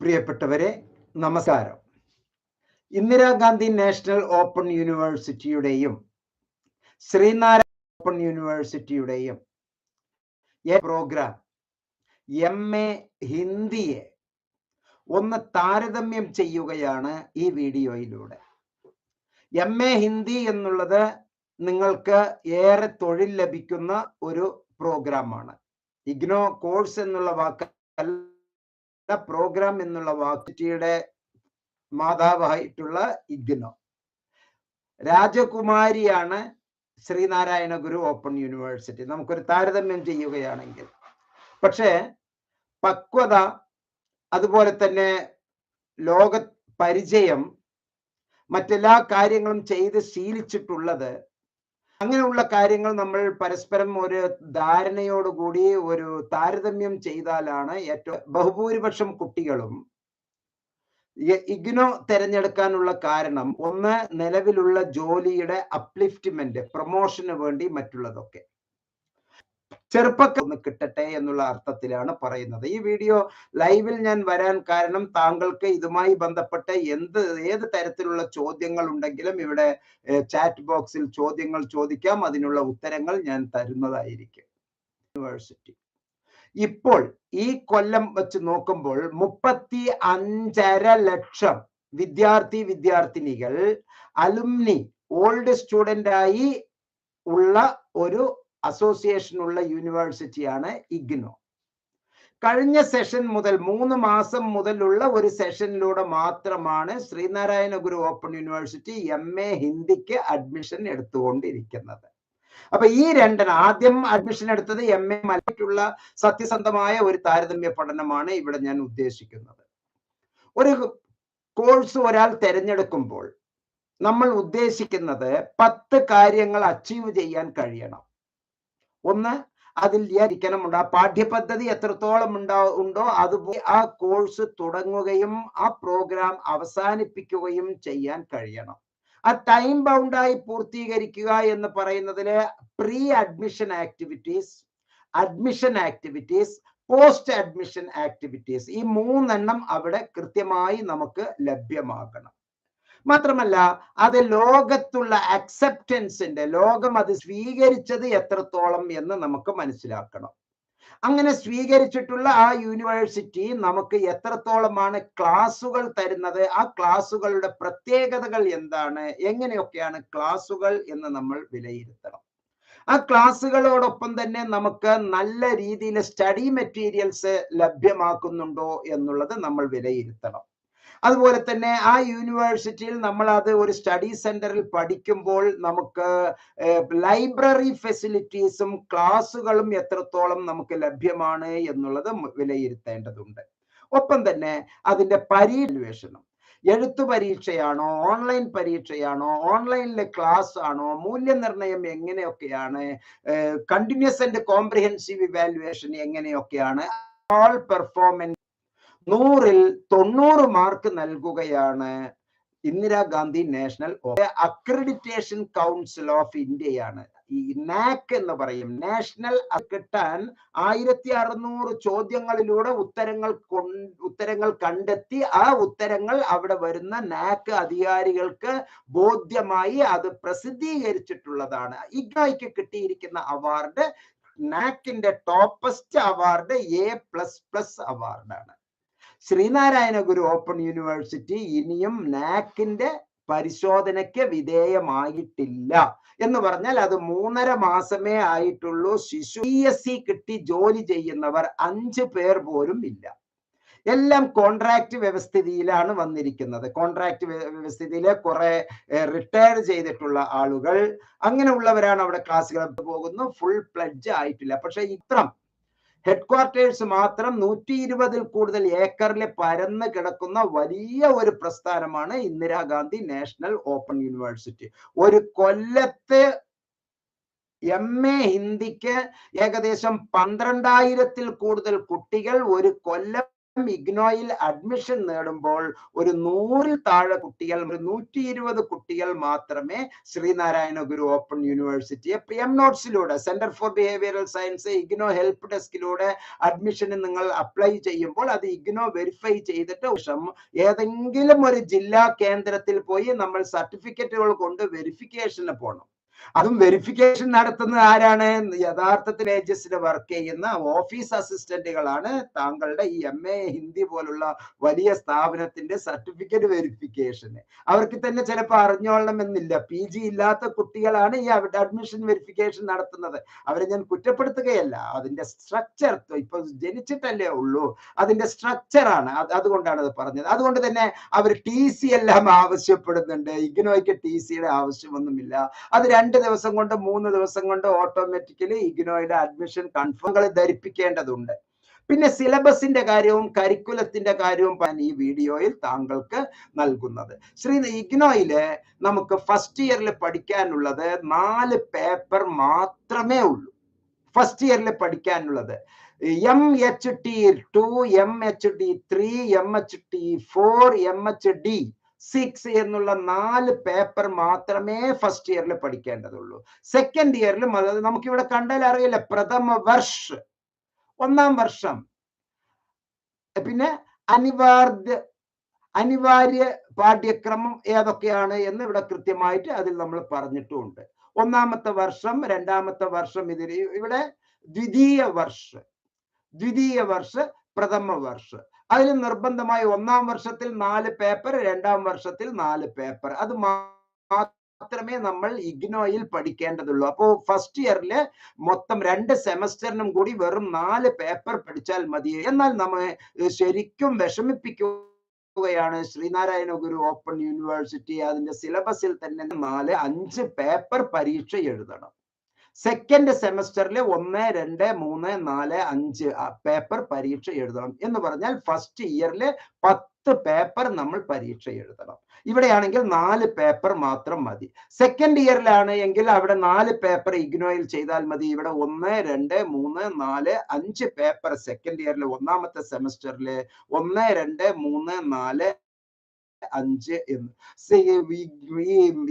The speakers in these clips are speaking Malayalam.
പ്രിയപ്പെട്ടവരെ നമസ്കാരം. ഇന്ദിരാഗാന്ധി നാഷണൽ ഓപ്പൺ യൂണിവേഴ്സിറ്റിയുടെയും ശ്രീനാരായണ ഓപ്പൺ യൂണിവേഴ്സിറ്റിയുടെയും പ്രോഗ്രാം എം എ ഹിന്ദിയെ ഒന്ന് താരതമ്യം ചെയ്യുകയാണ് ഈ വീഡിയോയിലൂടെ. എം എ ഹിന്ദി എന്നുള്ളത് നിങ്ങൾക്ക് ഏറെ തൊഴിൽ ലഭിക്കുന്ന ഒരു പ്രോഗ്രാമാണ്. ഇഗ്നോ കോഴ്സ് എന്നുള്ള വാക്ക് പ്രോഗ്രാം എന്നുള്ള വാക്കുറ്റിയുടെ മാതാവായിട്ടുള്ള ഇഗ്നോ. രാജകുമാരിയാണ് ശ്രീനാരായണ ഗുരു ഓപ്പൺ യൂണിവേഴ്സിറ്റി. നമുക്കൊരു താരതമ്യം ചെയ്യുകയാണെങ്കിൽ. പക്ഷേ പക്വത അതുപോലെ തന്നെ ലോക പരിചയം മറ്റെല്ലാ കാര്യങ്ങളും ചെയ്ത് ശീലിച്ചിട്ടുള്ളത് അങ്ങനെയുള്ള കാര്യങ്ങൾ നമ്മൾ പരസ്പരം ഒരു ധാരണയോടുകൂടി ഒരു താരതമ്യം ചെയ്താലാണ് ഏറ്റവും ബഹുഭൂരിപക്ഷം കുട്ടികളും ഇഗ്നോ തിരഞ്ഞെടുക്കാനുള്ള കാരണം ഒന്ന് നിലവിലുള്ള ജോലിയുടെ അപ്ലിഫ്റ്റ്മെന്റ് പ്രൊമോഷന് വേണ്ടി മറ്റുള്ളതൊക്കെ. ചെറുപ്പക്കാർ ഒന്ന് കിട്ടട്ടെ എന്നുള്ള അർത്ഥത്തിലാണ് പറയുന്നത്. ഈ വീഡിയോ ലൈവിൽ ഞാൻ വരാൻ കാരണം താങ്കൾക്ക് ഇതുമായി ബന്ധപ്പെട്ട് എന്ത് ഏത് തരത്തിലുള്ള ചോദ്യങ്ങൾ ഉണ്ടെങ്കിലും ഇവിടെ ചാറ്റ് ബോക്സിൽ ചോദ്യങ്ങൾ ചോദിക്കാം. അതിനുള്ള ഉത്തരങ്ങൾ ഞാൻ തരുന്നതായിരിക്കും. യൂണിവേഴ്സിറ്റി ഇപ്പോൾ ഈ കൊല്ലം വെച്ച് നോക്കുമ്പോൾ മുപ്പത്തി അഞ്ചര ലക്ഷം വിദ്യാർത്ഥി വിദ്യാർത്ഥിനികൾ അലുമിനി ഓൾഡ് സ്റ്റുഡന്റ് ഉള്ള ഒരു അസോസിയേഷൻ ഉള്ള യൂണിവേഴ്സിറ്റിയാണ് ഇഗ്നോ. കഴിഞ്ഞ സെഷൻ മുതൽ മൂന്ന് മാസം മുതലുള്ള ഒരു സെഷനിലൂടെ മാത്രമാണ് Sree Narayana Guru open university M A ഹിന്ദിക്ക് admission എടുത്തുകൊണ്ടിരിക്കുന്നത്. അപ്പൊ ഈ രണ്ടെണ്ണം ആദ്യം അഡ്മിഷൻ എടുത്തത് എം എ മലയാളത്തിലുള്ള സത്യസന്ധമായ ഒരു താരതമ്യ പഠനമാണ് ഇവിടെ ഞാൻ ഉദ്ദേശിക്കുന്നത്. ഒരു കോഴ്സ് ഒരാൾ തിരഞ്ഞെടുക്കുമ്പോൾ നമ്മൾ ഉദ്ദേശിക്കുന്നത് പത്ത് കാര്യങ്ങൾ അച്ചീവ് ചെയ്യാൻ കഴിയണം. ഒന്ന് അതിൽ ഇരിക്കണമുണ്ട് ആ പാഠ്യപദ്ധതി എത്രത്തോളം ഉണ്ടാ ഉണ്ടോ അതുപോലെ ആ കോഴ്സ് തുടങ്ങുകയും ആ പ്രോഗ്രാം അവസാനിപ്പിക്കുകയും ചെയ്യാൻ കഴിയണം. ആ ടൈം ബൗണ്ടായി പൂർത്തീകരിക്കുക എന്ന് പറയുന്നതിൽ pre admission activities admission activities post admission activities ഈ മൂന്നെണ്ണം അവിടെ കൃത്യമായി നമുക്ക് ലഭ്യമാകണം. മാത്രമല്ല അത് ലോകത്തുള്ള അക്സെപ്റ്റൻസിന്റെ ലോകം അത് സ്വീകരിച്ചത് എത്രത്തോളം എന്ന് നമുക്ക് മനസ്സിലാക്കണം. അങ്ങനെ സ്വീകരിച്ചിട്ടുള്ള ആ യൂണിവേഴ്സിറ്റി നമുക്ക് എത്രത്തോളമാണ് ക്ലാസുകൾ തരുന്നത് ആ ക്ലാസുകളുടെ പ്രത്യേകതകൾ എന്താണ് എങ്ങനെയൊക്കെയാണ് ക്ലാസുകൾ എന്ന് നമ്മൾ വിലയിരുത്തണം. ആ ക്ലാസ്സുകളോടൊപ്പം തന്നെ നമുക്ക് നല്ല രീതിയിൽ സ്റ്റഡി മെറ്റീരിയൽസ് ലഭ്യമാക്കുന്നുണ്ടോ എന്നുള്ളത് നമ്മൾ വിലയിരുത്തണം. അതുപോലെ തന്നെ ആ യൂണിവേഴ്സിറ്റിയിൽ നമ്മൾ അത് ഒരു സ്റ്റഡി സെന്ററിൽ പഠിക്കുമ്പോൾ നമുക്ക് ലൈബ്രറി ഫെസിലിറ്റീസും ക്ലാസ്സുകളും എത്രത്തോളം നമുക്ക് ലഭ്യമാണ് എന്നുള്ളത് വിലയിരുത്തേണ്ടതുണ്ട്. ഒപ്പം തന്നെ അതിന്റെ പരീക്ഷണം എഴുത്തു പരീക്ഷയാണോ ഓൺലൈൻ പരീക്ഷയാണോ ഓൺലൈനിലെ ക്ലാസ് ആണോ മൂല്യനിർണയം എങ്ങനെയൊക്കെയാണ് കണ്ടിന്യൂസ് ആൻഡ് കോംപ്രിഹെൻസീവ് ഇവാലുവേഷൻ എങ്ങനെയൊക്കെയാണ് ഓൾ പെർഫോമൻസ് നൂറിൽ തൊണ്ണൂറ് മാർക്ക് നൽകുകയാണ് Indira Gandhi national accreditation council of ഇന്ത്യയാണ്. ഈ നാക്ക് എന്ന് പറയും. നാഷണൽ കിട്ടാൻ ആയിരത്തി അറുന്നൂറ് ചോദ്യങ്ങളിലൂടെ ഉത്തരങ്ങൾ ഉത്തരങ്ങൾ കണ്ടെത്തി ആ ഉത്തരങ്ങൾ അവിടെ വരുന്ന നാക്ക് അധികാരികൾക്ക് ബോധ്യമായി അത് പ്രസിദ്ധീകരിച്ചിട്ടുള്ളതാണ്. ഇഗ്നോയ്ക്ക് കിട്ടിയിരിക്കുന്ന award നാക്കിന്റെ toppest award A plus plus അവാർഡാണ് ശ്രീനാരായണ ഗുരു ഓപ്പൺ യൂണിവേഴ്സിറ്റി ഇനിയും നാക്കിന്റെ പരിശോധനയ്ക്ക് വിധേയമായിട്ടില്ല. എന്ന് പറഞ്ഞാൽ അത് മൂന്നര മാസമേ ആയിട്ടുള്ളൂ. ശിശു പി എസ് സി കിട്ടി ജോലി ചെയ്യുന്നവർ അഞ്ച് പേർ പോലും ഇല്ല. എല്ലാം കോൺട്രാക്ട് വ്യവസ്ഥിതിയിലാണ് വന്നിരിക്കുന്നത്. കോൺട്രാക്ട് വ്യവസ്ഥിതിയിലെ കുറെ റിട്ടയർ ചെയ്തിട്ടുള്ള ആളുകൾ അങ്ങനെയുള്ളവരാണ് അവിടെ ക്ലാസ്സുകൾ പോകുന്നു ഫുൾ പ്ലഡ്ജ് ആയിട്ടില്ല. പക്ഷെ ഇത്രം ഹെഡ് ക്വാർട്ടേഴ്സ് മാത്രം നൂറ്റി ഇരുപതിൽ കൂടുതൽ ഏക്കറിൽ പരന്ന് കിടക്കുന്ന വലിയ ഒരു പ്രസ്ഥാനമാണ് ഇന്ദിരാഗാന്ധി നാഷണൽ ഓപ്പൺ യൂണിവേഴ്സിറ്റി. ഒരു കൊല്ലത്ത് എം എ ഹിന്ദിക്ക് ഏകദേശം പന്ത്രണ്ടായിരത്തിൽ കൂടുതൽ കുട്ടികൾ ഒരു കൊല്ലം ഇഗ്നോയിൽ അഡ്മിഷൻ നേടുമ്പോൾ ഒരു നൂറിൽ താഴെ കുട്ടികൾ ഒരു നൂറ്റി ഇരുപത് കുട്ടികൾ മാത്രമേ ശ്രീനാരായണ ഗുരു ഓപ്പൺ യൂണിവേഴ്സിറ്റിയെ P M നോട്ട്സിലൂടെ centre for behavioural science IGNOU help ഡെസ്കിലൂടെ അഡ്മിഷന് നിങ്ങൾ അപ്ലൈ ചെയ്യുമ്പോൾ അത് ഇഗ്നോ വെരിഫൈ ചെയ്തിട്ട് ഏതെങ്കിലും ഒരു ജില്ലാ കേന്ദ്രത്തിൽ പോയി നമ്മൾ സർട്ടിഫിക്കറ്റുകൾ കൊണ്ട് വെരിഫിക്കേഷന് പോകണം അതും വെരിഫിക്കേഷൻ നടത്തുന്നത് ആരാണ്? യഥാർത്ഥത്തിൽ ഏജൻസിൽ വർക്ക് ചെയ്യുന്ന ഓഫീസ് അസിസ്റ്റന്റുകളാണ് താങ്കളുടെ ഈ എം എ ഹിന്ദി പോലുള്ള വലിയ സ്ഥാപനത്തിന്റെ സർട്ടിഫിക്കറ്റ് വെരിഫിക്കേഷന് അവർക്ക് തന്നെ ചിലപ്പോൾ അറിഞ്ഞോളണമെന്നില്ല. പി ജി ഇല്ലാത്ത കുട്ടികളാണ് ഈ അഡ്മിഷൻ വെരിഫിക്കേഷൻ നടത്തുന്നത്. അവരെ ഞാൻ കുറ്റപ്പെടുത്തുകയല്ല. അതിന്റെ സ്ട്രക്ചർ ഇപ്പൊ ജനിച്ചിട്ടല്ലേ ഉള്ളൂ. അതിന്റെ സ്ട്രക്ചറാണ് അതുകൊണ്ടാണ് അത് പറഞ്ഞത്. അതുകൊണ്ട് തന്നെ അവർ ടി സി എല്ലാം ആവശ്യപ്പെടുന്നുണ്ട്. ഇഗ്നോയ്ക്ക് ടി സിയുടെ ആവശ്യമൊന്നുമില്ല. അത് രണ്ട് ദിവസം കൊണ്ട് മൂന്ന് ദിവസം കൊണ്ട് ഓട്ടോമാറ്റിക്കലി ഇഗ്നോയുടെ അഡ്മിഷൻ കൺഫേമുകൾ ധരിപ്പിക്കേണ്ടതുണ്ട്. പിന്നെ സിലബസിന്റെ കാര്യവും കരിക്കുലത്തിന്റെ കാര്യവും ഈ വീഡിയോയിൽ താങ്കൾക്ക് നൽകുന്നത്. ശ്രീ ഇഗ്നോയിൽ നമുക്ക് ഫസ്റ്റ് ഇയറിൽ പഠിക്കാനുള്ളത് നാല് പേപ്പർ മാത്രമേ ഉള്ളൂ. ഫസ്റ്റ് ഇയറിൽ പഠിക്കാനുള്ളത്. M H T two M H D three M H T four M H D six എന്നുള്ള നാല് പേപ്പർ മാത്രമേ ഫസ്റ്റ് ഇയറിൽ പഠിക്കേണ്ടതുള്ളൂ. സെക്കൻഡ് ഇയറിലും അത് നമുക്കിവിടെ കണ്ടാൽ അറിയില്ല. പ്രഥമ വർഷ്. ഒന്നാം വർഷം. പിന്നെ അനിവാര്യ അനിവാര്യ പാഠ്യക്രമം ഏതൊക്കെയാണ് എന്ന് ഇവിടെ കൃത്യമായിട്ട് അതിൽ നമ്മൾ പറഞ്ഞിട്ടുമുണ്ട് ഒന്നാമത്തെ വർഷം രണ്ടാമത്തെ വർഷം ഇതിൽ ഇവിടെ ദ്വിതീയ വർഷ. ദ്വിതീയ വർഷ പ്രഥമ വർഷ. അതിൽ നിർബന്ധമായി ഒന്നാം വർഷത്തിൽ നാല് പേപ്പർ രണ്ടാം വർഷത്തിൽ നാല് പേപ്പർ. അത് മാത്രമേ നമ്മൾ ഇഗ്നോയിൽ പഠിക്കേണ്ടതുള്ളൂ. അപ്പോൾ ഫസ്റ്റ് ഇയറിൽ മൊത്തം രണ്ട് സെമസ്റ്ററിനും കൂടി വെറും നാല് പേപ്പർ പഠിച്ചാൽ മതി. എന്നാൽ നമ്മൾ ശരിക്കും വിഷമിപ്പിക്കുകയാണ് ശ്രീനാരായണ ഗുരു ഓപ്പൺ യൂണിവേഴ്സിറ്റി അതിന്റെ സിലബസിൽ തന്നെ നാല് അഞ്ച് പേപ്പർ പരീക്ഷ എഴുതണം. സെക്കൻഡ് സെമസ്റ്ററിൽ ഒന്ന് രണ്ട് മൂന്ന് നാല് അഞ്ച് പേപ്പർ പരീക്ഷ എഴുതണം. എന്ന് പറഞ്ഞാൽ ഫസ്റ്റ് ഇയറിൽ പത്ത് പേപ്പർ നമ്മൾ പരീക്ഷ എഴുതണം. ഇവിടെയാണെങ്കിൽ നാല് പേപ്പർ മാത്രം മതി. സെക്കൻഡ് ഇയറിലാണ് എങ്കിൽ അവിടെ നാല് പേപ്പർ ഇഗ്നോയിൽ ചെയ്താൽ മതി. ഇവിടെ ഒന്ന് രണ്ട് മൂന്ന് നാല് അഞ്ച് പേപ്പർ സെക്കൻഡ് ഇയറിൽ ഒന്നാമത്തെ സെമസ്റ്ററിൽ ഒന്ന് രണ്ട് മൂന്ന് നാല് അഞ്ച് എന്ന്.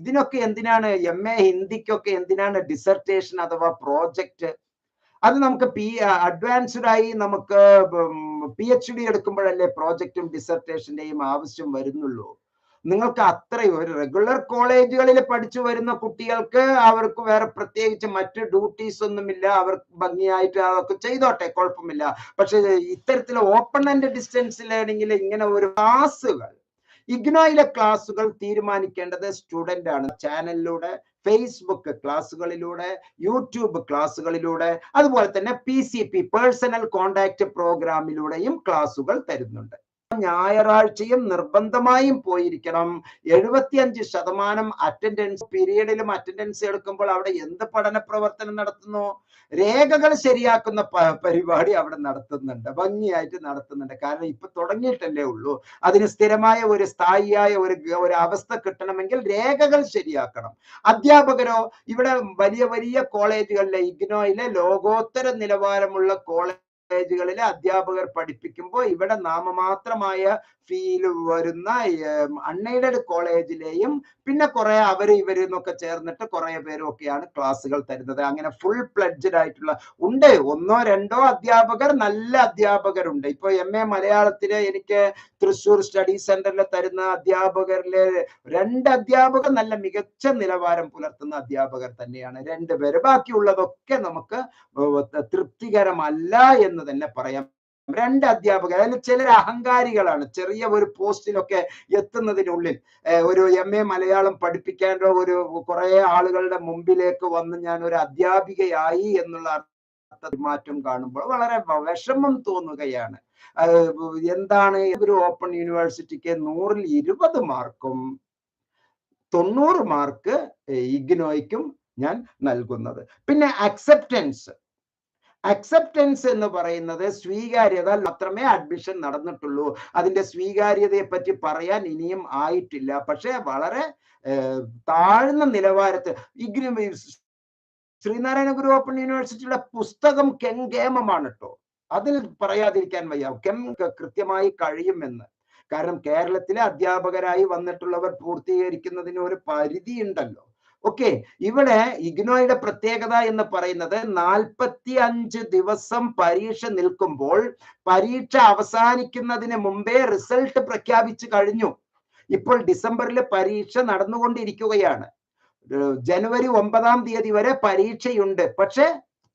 ഇതിനൊക്കെ എന്തിനാണ് എം എ ഹിന്ദിക്കൊക്കെ എന്തിനാണ് ഡിസർട്ടേഷൻ അഥവാ പ്രോജക്റ്റ് അത് നമുക്ക് പി അഡ്വാൻസ്ഡ് ആയി നമുക്ക് പി എച്ച് ഡി എടുക്കുമ്പോഴല്ലേ പ്രോജക്റ്റും ഡിസർട്ടേഷന്റെയും ആവശ്യം വരുന്നുള്ളൂ. നിങ്ങൾക്ക് അത്രയും ഒരു റെഗുലർ കോളേജുകളിൽ പഠിച്ചു വരുന്ന കുട്ടികൾക്ക് അവർക്ക് വേറെ പ്രത്യേകിച്ച് മറ്റ് ഡ്യൂട്ടീസ് ഒന്നുമില്ല. അവർക്ക് ഭംഗിയായിട്ട് അതൊക്കെ ചെയ്തോട്ടെ കുഴപ്പമില്ല. പക്ഷെ ഇത്തരത്തിൽ ഓപ്പൺ ആൻഡ് ഡിസ്റ്റൻസ് ലേണിംഗിൽ ഇങ്ങനെ ഒരു ക്ലാസ്സുകൾ ഇഗ്നോയിലെ ക്ലാസ്സുകൾ തീരുമാനിക്കേണ്ടത് സ്റ്റുഡന്റ് ആണ്. ചാനലിലൂടെ ഫേസ്ബുക്ക് ക്ലാസ്സുകളിലൂടെ യൂട്യൂബ് ക്ലാസ്സുകളിലൂടെ അതുപോലെ തന്നെ P C P personal contact പ്രോഗ്രാമിലൂടെയും ക്ലാസ്സുകൾ തരുന്നുണ്ട്. ഞായറാഴ്ചയും നിർബന്ധമായും പോയിരിക്കണം. എഴുപത്തിയഞ്ച് ശതമാനം അറ്റൻഡൻസ് പീരീഡിലും അറ്റൻഡൻസ് എടുക്കുമ്പോൾ അവിടെ എന്ത് പഠന പ്രവർത്തനം നടത്തുന്നു? രേഖകൾ ശരിയാക്കുന്ന പരിപാടി അവിടെ നടത്തുന്നുണ്ട്. ഭംഗിയായിട്ട് നടത്തുന്നുണ്ട്. കാരണം ഇപ്പൊ തുടങ്ങിയിട്ടല്ലേ ഉള്ളൂ. അതിന് സ്ഥിരമായ ഒരു സ്ഥായിയായ ഒരു ഒരു അവസ്ഥ കിട്ടണമെങ്കിൽ രേഖകൾ ശരിയാക്കണം. അധ്യാപകരോ ഇവിടെ വലിയ വലിയ കോളേജുകളിലെ ഇഗ്നോയിലെ ലോകോത്തര നിലവാരമുള്ള കോളേജ് കോളേജുകളിലെ അധ്യാപകർ പഠിപ്പിക്കുമ്പോൾ ഇവിടെ നാമമാത്രമായ ഫീൽ വരുന്ന അൺഎയ്ഡഡ് കോളേജിലെയും പിന്നെ കുറെ അവർ ഇവർ എന്നൊക്കെ ചേർന്നിട്ട് കുറെ പേരൊക്കെയാണ് ക്ലാസ്സുകൾ തരുന്നത്. അങ്ങനെ ഫുൾ പ്ലഡ്ജഡ് ആയിട്ടുള്ള ഉണ്ട്. ഒന്നോ രണ്ടോ അധ്യാപകർ നല്ല അധ്യാപകരുണ്ട്. ഇപ്പൊ എം എ മലയാളത്തിൽ എനിക്ക് തൃശ്ശൂർ സ്റ്റഡി സെന്ററിൽ തരുന്ന അധ്യാപകരിലെ രണ്ട് അധ്യാപകർ നല്ല മികച്ച നിലവാരം പുലർത്തുന്ന അധ്യാപകർ തന്നെയാണ് രണ്ടുപേര് ബാക്കിയുള്ളതൊക്കെ നമുക്ക് തൃപ്തികരമല്ല എന്ന് തന്നെ പറയാം. രണ്ട് അധ്യാപകർ അതിൽ ചിലർ അഹങ്കാരികളാണ്. ചെറിയ ഒരു പോസ്റ്റിലൊക്കെ എത്തുന്നതിനുള്ളിൽ ഒരു എം എ മലയാളം പഠിപ്പിക്കാനോ ഒരു കുറെ ആളുകളുടെ മുമ്പിലേക്ക് വന്ന് ഞാൻ ഒരു അധ്യാപികയായി എന്നുള്ള മാറ്റം കാണുമ്പോൾ വളരെ വിഷമം തോന്നുകയാണ്. എന്താണ് ഒരു ഓപ്പൺ യൂണിവേഴ്സിറ്റിക്ക് നൂറിൽ ഇരുപത് മാർക്കും തൊണ്ണൂറ് മാർക്ക് ഇഗ്നോയ്ക്കും ഞാൻ നൽകുന്നത്. പിന്നെ അക്സെപ്റ്റൻസ് അക്സെപ്റ്റൻസ് എന്ന് പറയുന്നത് സ്വീകാര്യത മാത്രമേ അഡ്മിഷൻ നടന്നിട്ടുള്ളൂ. അതിന്റെ സ്വീകാര്യതയെ പറ്റി പറയാൻ ഇനിയും ആയിട്ടില്ല. പക്ഷേ വളരെ താഴ്ന്ന നിലവാരത്തിൽ ഇഗ്രി ശ്രീനാരായണ ഗുരു ഓപ്പൺ യൂണിവേഴ്സിറ്റിയുടെ പുസ്തകം കെങ്കേമമാണ് കേട്ടോ അതിൽ പറയാതിരിക്കാൻ വയ്യ. കെം കൃത്യമായി കഴിയുമെന്ന്. കാരണം കേരളത്തിലെ അധ്യാപകരായി വന്നിട്ടുള്ളവർ പൂർത്തീകരിക്കുന്നതിന് ഒരു പരിധി ഉണ്ടല്ലോ ഓക്കെ ഇവിടെ ഇഗ്നോയുടെ പ്രത്യേകത എന്ന് പറയുന്നത് നാൽപ്പത്തി അഞ്ച് ദിവസം പരീക്ഷ നിൽക്കുമ്പോൾ പരീക്ഷ അവസാനിക്കുന്നതിന് മുമ്പേ റിസൾട്ട് പ്രഖ്യാപിച്ചു കഴിഞ്ഞു. ഇപ്പോൾ ഡിസംബറിൽ പരീക്ഷ നടന്നുകൊണ്ടിരിക്കുകയാണ്. ജനുവരി ഒമ്പതാം തീയതി വരെ പരീക്ഷയുണ്ട്. പക്ഷെ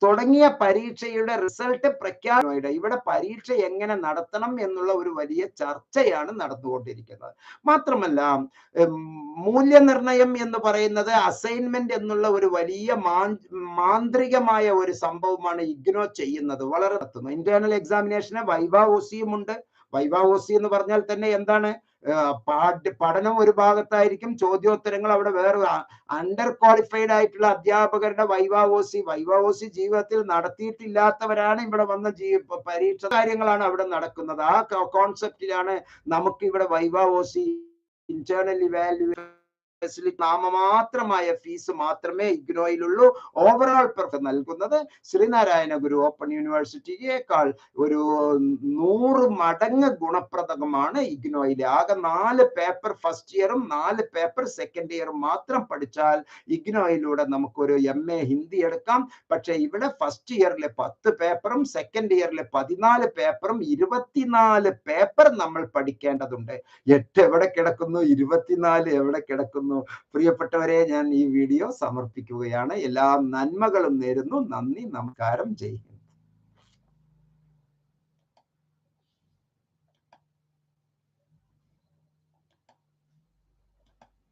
തുടങ്ങിയ പരീക്ഷയുടെ റിസൾട്ട് പ്രഖ്യാപന ഇവിടെ പരീക്ഷ എങ്ങനെ നടത്തണം എന്നുള്ള ഒരു വലിയ ചർച്ചയാണ് നടന്നുകൊണ്ടിരിക്കുന്നത്. മാത്രമല്ല മൂല്യനിർണയം എന്ന് പറയുന്നത് അസൈൻമെന്റ് എന്നുള്ള ഒരു വലിയ മാന്ത്രികമായ ഒരു സംഭവമാണ് ഇഗ്നോ ചെയ്യുന്നത്. വളരെ നടത്തുന്നത് ഇന്റേണൽ എക്സാമിനേഷന് വൈവ ഒസിയും ഉണ്ട്. വൈവ ഒസി എന്ന് പറഞ്ഞാൽ തന്നെ എന്താണ്? പാഠ്യ പഠനം ഒരു ഭാഗത്തായിരിക്കും ചോദ്യോത്തരങ്ങൾ. അവിടെ വേറെ അണ്ടർ ക്വാളിഫൈഡ് ആയിട്ടുള്ള അധ്യാപകരുടെ വൈവാവോസി. വൈവാവോസി ജീവിതത്തിൽ നടത്തിയിട്ടില്ലാത്തവരാണ് ഇവിടെ വന്ന ജീ പരീക്ഷ കാര്യങ്ങളാണ് അവിടെ നടക്കുന്നത്. ആ കോൺസെപ്റ്റിലാണ് നമുക്ക് ഇവിടെ വൈവാവോസി ഇന്റേണൽ ഇവാലുവേഷൻ നാമമാത്രമായ ഫീസ് മാത്രമേ ഇഗ്നോയിലുള്ളൂ. ഓവറോൾ നൽകുന്നത് ശ്രീനാരായണ ഗുരു ഓപ്പൺ യൂണിവേഴ്സിറ്റിയേക്കാൾ ഒരു നൂറ് മടങ്ങ് ഗുണപ്രദമാണ് ഇഗ്നോയിലെ. ആകെ നാല് പേപ്പർ ഫസ്റ്റ് ഇയറും നാല് പേപ്പർ സെക്കൻഡ് ഇയറും മാത്രം പഠിച്ചാൽ ഇഗ്നോയിലൂടെ നമുക്കൊരു എം എ ഹിന്ദി എടുക്കാം. പക്ഷെ ഇവിടെ ഫസ്റ്റ് ഇയറിലെ പത്ത് പേപ്പറും സെക്കൻഡ് ഇയറിലെ പതിനാല് പേപ്പറും ഇരുപത്തിനാല് പേപ്പർ നമ്മൾ പഠിക്കേണ്ടതുണ്ട്. എട്ട് എവിടെ കിടക്കുന്നു? ഇരുപത്തിനാല് എവിടെ കിടക്കുന്നു? പ്രിയപ്പെട്ടവരെ ഞാൻ ഈ വീഡിയോ സമർപ്പിക്കുകയാണ്. എല്ലാ നന്മകളും നേരുന്നു. നന്ദി നമസ്കാരം. ജയ്